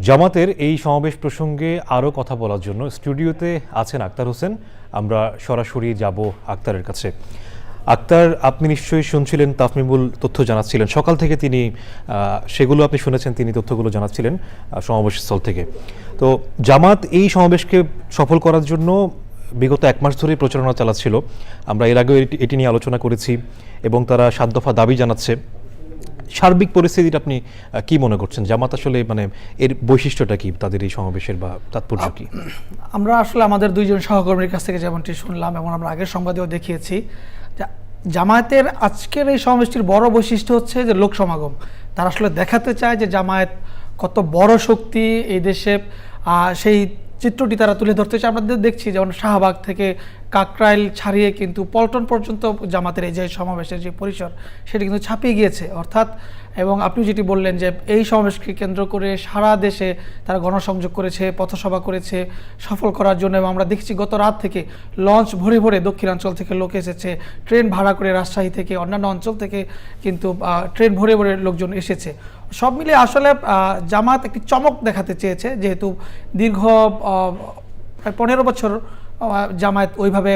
জামাতের এই সমাবেশ প্রসঙ্গে আরও কথা বলার জন্য স্টুডিওতে আছেন আক্তার হোসেন। আমরা সরাসরি যাব আক্তারের কাছে। আক্তার, আপনি নিশ্চয়ই শুনছিলেন, তাফমিমুল তথ্য জানাচ্ছিলেন। সকাল থেকে তিনি সেগুলো আপনি শুনেছেন, তিনি তথ্যগুলো জানাচ্ছিলেন সমাবেশস্থল থেকে। তো জামাত এই সমাবেশকে সফল করার জন্য বিগত এক মাস ধরেই প্রচারণা চালাচ্ছিল। আমরা এর আগেও এটি- নিয়ে আলোচনা করেছি এবং তারা সাত দফা দাবি জানাচ্ছে। সার্বিক পরিস্থিতিটা আপনি কি মনে করছেন? জামাত আসলে মানে এর বৈশিষ্ট্যটা কি তাদের এই সমাবেশের বা তাৎপর্য কি? আমরা আসলে আমাদের দুইজন সহকর্মীর কাছ থেকে যেমনটি শুনলাম এবং আমরা আগের সংবাদেও দেখিয়েছি জামায়াতের আজকের এই সমাবেশটির বড় বৈশিষ্ট্য হচ্ছে যে লোক সমাগম। তারা আসলে দেখাতে চায় যে জামায়াত কত বড় শক্তি এই দেশে সেই চিত্রটি তারা তুলে ধরতে চায়। আমরা দেখছি যেমন শাহবাগ থেকে কাকরাইল ছাড়িয়ে কিন্তু পল্টন পর্যন্ত জামাতের এই যে সমাবেশের যে পরিসর, সেটি কিন্তু ছাপিয়ে গিয়েছে। অর্থাৎ, এবং আপনি যেটি বললেন যে এই সমাবেশকে কেন্দ্র করে সারা দেশে তারা গণসংযোগ করেছে, পথসভা করেছে, সফল করার জন্য, এবং আমরা দেখছি গত রাত থেকে লঞ্চ ভরে ভরে দক্ষিণাঞ্চল থেকে লোক এসেছে। ট্রেন ভাড়া করে রাজশাহী থেকে অন্যান্য অঞ্চল থেকে কিন্তু ট্রেন ভরে ভরে লোকজন এসেছে। সব মিলিয়ে আসলে জামাত একটি চমক দেখাতে চেয়েছে, যেহেতু দীর্ঘ প্রায় পনেরো বছর জামায়াত ওইভাবে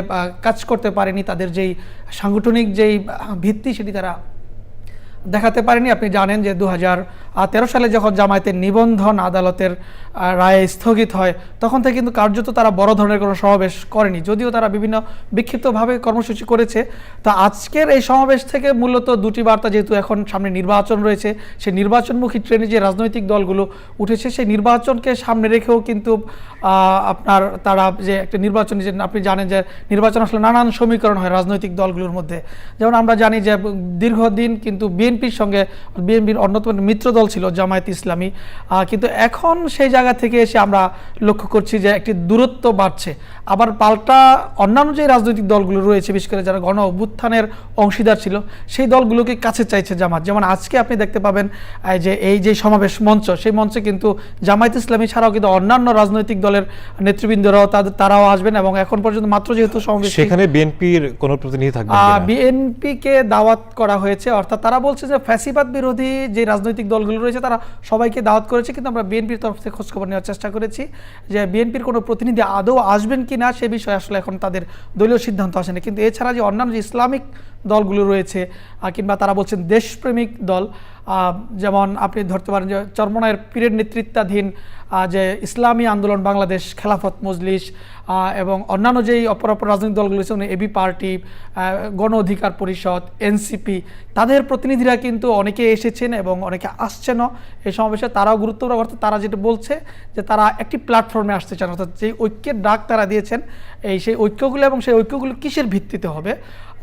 কাজ করতে পারেনি। তাদের যেই সাংগঠনিক যেই ভিত্তি সেটি তারা দেখাতে পারেনি। আপনি জানেন যে দু তেরো সালে যখন জামায়াতের নিবন্ধন আদালতের রায়ে স্থগিত হয়, তখন থেকে কিন্তু কার্যত তারা বড় ধরনের কোনো সমাবেশ করেনি। যদিও তারা বিভিন্ন বিক্ষিপ্তভাবে কর্মসূচি করেছে, তো আজকের এই সমাবেশ থেকে মূলত দুটি বার্তা যেহেতু এখন সামনে নির্বাচন রয়েছে, সেই নির্বাচনমুখী ট্রেনে যে রাজনৈতিক দলগুলো উঠেছে, সেই নির্বাচনকে সামনে রেখেও কিন্তু আপনার তারা যে একটা নির্বাচন যে, আপনি জানেন যে নির্বাচন আসলে নানান সমীকরণ হয় রাজনৈতিক দলগুলোর মধ্যে। যেমন আমরা জানি যে দীর্ঘদিন কিন্তু বিএনপির সঙ্গে বিএনপির অন্যতম মিত্র দল ছিল জামায়াত ইসলামী। কিন্তু এখন সেই জায়গা থেকে এসে আমরা লক্ষ্য করছি যে একটি দূরত্ব বাড়ছে। আবার পাল্টা অন্যান্য যে রাজনৈতিক দলগুলো রয়েছে বিশেষ করে যারা গণ অভ্যুত্থানের অংশীদার ছিল সেই দলগুলোকে কাছে চাইছে জামাত। যেমন আজকে আপনি দেখতে পাবেন যে এই যে সমাবেশ মঞ্চ সেই মঞ্চে কিন্তু জামায়াত ইসলামী ছাড়াও কিন্তু অন্যান্য রাজনৈতিক দলের নেতৃবৃন্দরাও তাদের তারাও আসবেন এবং এখন পর্যন্ত মাত্র যেহেতু সমাবেশ সেখানে বিএনপির কোনো প্রতিনিধি থাকবে? বিএনপিকে দাওয়াত করা হয়েছে অর্থাৎ তারা বলছে যে ফ্যাসিবাদ বিরোধী যে রাজনৈতিক দলগুলো রয়েছে, তারা সবাইকে দাওয়াত করেছে, কিন্তু আমরা বিএনপির তরফ থেকে খোঁজখবর নেওয়ার চেষ্টা করেছি যে বিএনপির কোনো প্রতিনিধি আদৌ আসবেন কি না সে বিষয়ে আসলে এখন তাদের দলীয় সিদ্ধান্ত আসেনি। কিন্তু এছাড়া যে অন্যান্য যে ইসলামিক দলগুলো রয়েছে কিংবা তারা বলছেন দেশপ্রেমিক দল। যেমন আপনি ধরতে পারেন যে চরমনায়ের পীরের নেতৃত্বাধীন যে ইসলামী আন্দোলন, বাংলাদেশ খেলাফত মজলিস এবং অন্যান্য যেই অপর অপর রাজনৈতিক দলগুলো রয়েছে এবি পার্টি গণ অধিকার পরিষদ, এনসিপি, তাদের প্রতিনিধিরা কিন্তু অনেকে এসেছেন এবং অনেকে আসছেনও এই সমাবেশে। তারাও গুরুত্বপূর্ণ, অর্থাৎ তারা যেটা বলছে যে তারা একটি প্ল্যাটফর্মে আসতে চান, অর্থাৎ যেই ঐক্যের ডাক তারা দিয়েছেন, এই সেই ঐক্যগুলো এবং সেই ঐক্যগুলো কিসের ভিত্তিতে হবে?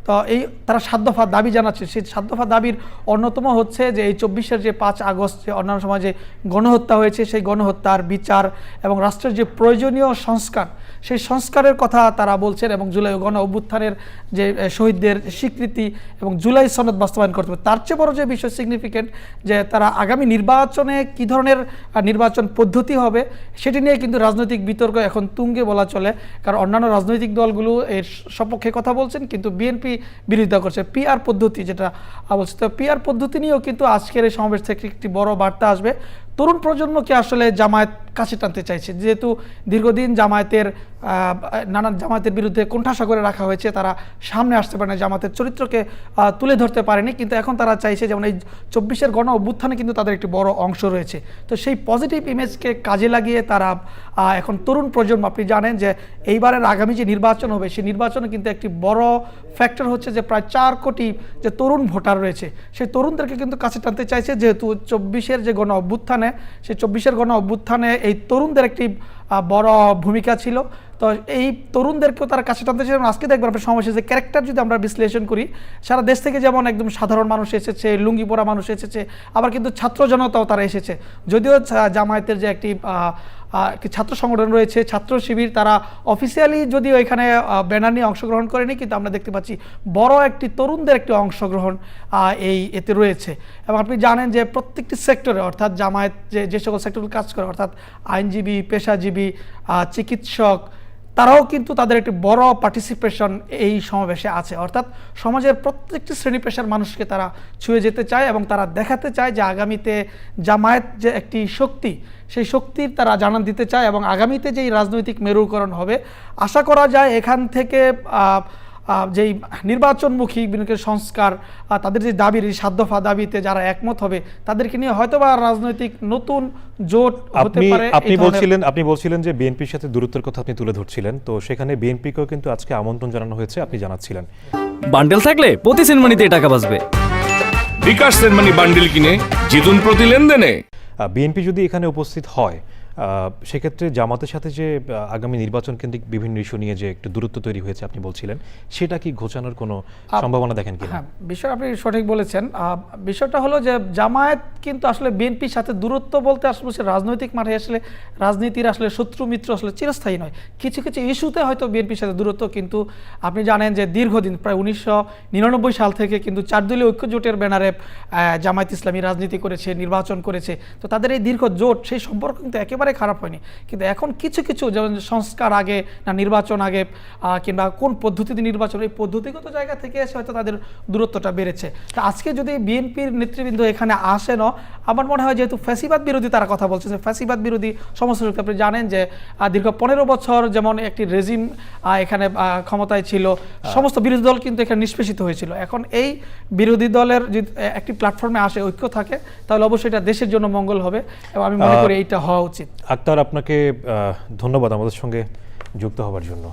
তো এই তারা সাত দফা দাবি জানাচ্ছে। সেই সাত দফা দাবির অন্যতম হচ্ছে যে এই চব্বিশের যে পাঁচ আগস্ট যে অন্যান্য সময় যে গণহত্যা হয়েছে, সেই গণহত্যার বিচার এবং রাষ্ট্রের যে প্রয়োজনীয় সংস্কার, সেই সংস্কারের কথা তারা বলছেন এবং জুলাই গণ অভ্যুত্থানের যে শহীদদের স্বীকৃতি এবং জুলাই সনদ বাস্তবায়ন করতে হবে। তার চেয়ে বড় যে বিষয় সিগনিফিকেন্ট যে তারা আগামী নির্বাচনে কী ধরনের নির্বাচন পদ্ধতি হবে, সেটি নিয়ে কিন্তু রাজনৈতিক বিতর্ক এখন তুঙ্গে বলা চলে। কারণ অন্যান্য রাজনৈতিক দলগুলো এর সপক্ষে কথা বলছেন, কিন্তু বিএনপি বিরোধিতা করছে। পিআর পদ্ধতি যেটা বলছে তো পিআর পদ্ধতি নিয়েও কিন্তু আজকের এই সমাবেশ থেকে একটি বড় বার্তা আসবে। তরুণ প্রজন্মকে আসলে জামায়াত কাছে টানতে চাইছে। যেহেতু দীর্ঘদিন জামায়াতের নানান জামায়াতের বিরুদ্ধে কোণঠাসা করে রাখা হয়েছে, তারা সামনে আসতে পারে না জামাতের চরিত্রকে তুলে ধরতে পারেনি। কিন্তু এখন তারা চাইছে যেমন এই চব্বিশের গণ অভ্যুত্থানে কিন্তু তাদের একটি বড় অংশ রয়েছে। তো সেই পজিটিভ ইমেজকে কাজে লাগিয়ে তারা এখন তরুণ প্রজন্ম, আপনি জানেন যে এইবারের আগামী যে নির্বাচন হবে, সেই নির্বাচনে কিন্তু একটি বড় ফ্যাক্টর হচ্ছে যে প্রায় চার কোটি যে তরুণ ভোটার রয়েছে, সেই তরুণদেরকে কিন্তু কাছে টানতে চাইছে। যেহেতু চব্বিশের যে গণ অভ্যুত্থানে সেই চব্বিশের গণ অভ্যুত্থানে এই তরুণদের একটি বড় ভূমিকা ছিল। তো এই তরুণদেরকেও তারা কাছে টানতে চাই এবং আজকে দেখবেন আপনার সমাবেশে যে ক্যারেক্টার যদি আমরা বিশ্লেষণ করি, সারা দেশ থেকে যেমন একদম সাধারণ মানুষ এসেছে, লুঙ্গি পরা মানুষ এসেছে, আবার কিন্তু ছাত্র জনতাও তারা এসেছে। যদিও জামায়াতের যে একটি একটি ছাত্র সংগঠন রয়েছে, ছাত্র শিবির, তারা অফিসিয়ালি যদিও এখানে ব্যানার নিয়ে অংশগ্রহণ করেনি, কিন্তু আমরা দেখতে পাচ্ছি বড় একটি তরুণদের একটি অংশগ্রহণ এই এতে রয়েছে। এবং আপনি জানেন যে প্রত্যেকটি সেক্টরে অর্থাৎ জামায়াত যে যে সকল সেক্টরগুলো কাজ করে, অর্থাৎ আইনজীবী, পেশাজীবী চিকিৎসক তারাও কিন্তু তাদের একটি বড় পার্টিসিপেশন এই সমাবেশে আছে। অর্থাৎ সমাজের প্রত্যেকটি শ্রেণি পেশার মানুষকে তারা ছুঁয়ে যেতে চায় এবং তারা দেখাতে চায় যে আগামীতে জামায়াত যে একটি শক্তি, সেই শক্তির তারা জানান দিতে চায় এবং আগামীতে যেই রাজনৈতিক মেরুকরণ হবে, আশা করা যায় এখান থেকে যেই নির্বাচনমুখী বিভিন্ন সংস্কার তাদের যে দাবির এই সাত দফা দাবিতে যারা একমত হবে তাদেরকে নিয়ে হয়তোবা রাজনৈতিক নতুন জোট হতে আপনি পারে আপনি বলছিলেন আপনি বলছিলেন যে বিএনপির সাথে দূরত্বের কথা আপনি তুলে ধরছিলেন। তো সেখানে বিএনপিকেও কিন্তু আজকে আমন্ত্রণ জানানো হয়েছে আপনি জানাচ্ছিলেন। বান্ডেল থাকলে প্রতি সেনমানিতে টাকা বাঁচবে। বিকাশ সেনমানি বান্ডিল কিনে জিতুন প্রতি লেনদেনে। বিএনপি যদি এখানে উপস্থিত হয় সেক্ষেত্রে জামাতের সাথে যে আগামী নির্বাচন কেন্দ্রিক বিভিন্ন ইস্যু নিয়ে যে একটু দূরত্ব তৈরি হয়েছে আপনি বলছিলেন সেটা কি ঘোচানোর কোনো সম্ভাবনা দেখেন কি হ্যাঁ বিষয় আপনি সঠিক বলেছেন। বিষয়টা হলো যে জামায়াত কিন্তু আসলে বিএনপির সাথে দূরত্ব বলতে আসলে সে রাজনৈতিক মাঠে আসলে রাজনীতির আসলে শত্রু মিত্র আসলে চিরস্থায়ী নয়। কিছু কিছু ইস্যুতে হয়তো বিএনপির সাথে দূরত্ব কিন্তু আপনি জানেন যে দীর্ঘদিন প্রায় উনিশশো নিরানব্বই সাল থেকে কিন্তু চারদলীয় ঐক্য জোটের ব্যানারে জামায়াত ইসলামী রাজনীতি করেছে নির্বাচন করেছে। তো তাদের এই দীর্ঘ জোট সেই সম্পর্ক কিন্তু একেবারে খারাপ হয়নি। কিন্তু এখন কিছু কিছু যেমন সংস্কার আগে না, নির্বাচন আগে কিংবা কোন পদ্ধতিতে নির্বাচন, এই পদ্ধতিগত জায়গা থেকে এসে হয়তো তাদের দূরত্বটা বেড়েছে। তা আজকে যদি বিএনপির নেতৃবৃন্দ এখানে আসেন আমার মনে হয় যেহেতু ফ্যাসিবাদ বিরোধী তারা কথা বলছে যে ফ্যাসিবাদ বিরোধী সমস্ত শক্তি আপনি জানেন যে দীর্ঘ পনেরো বছর যেমন একটি রেজিম এখানে ক্ষমতায় ছিল সমস্ত বিরোধী দল কিন্তু এখানে নিষ্পেষিত হয়েছিল। এখন এই বিরোধী দলের যদি একটি প্ল্যাটফর্মে আসে ঐক্য থাকে তাহলে অবশ্যই এটা দেশের জন্য মঙ্গল হবে এবং আমি মনে করি এইটা হওয়া উচিত। আক্তার আপনাকে ধন্যবাদ আমাদের সঙ্গে যুক্ত হওয়ার জন্য।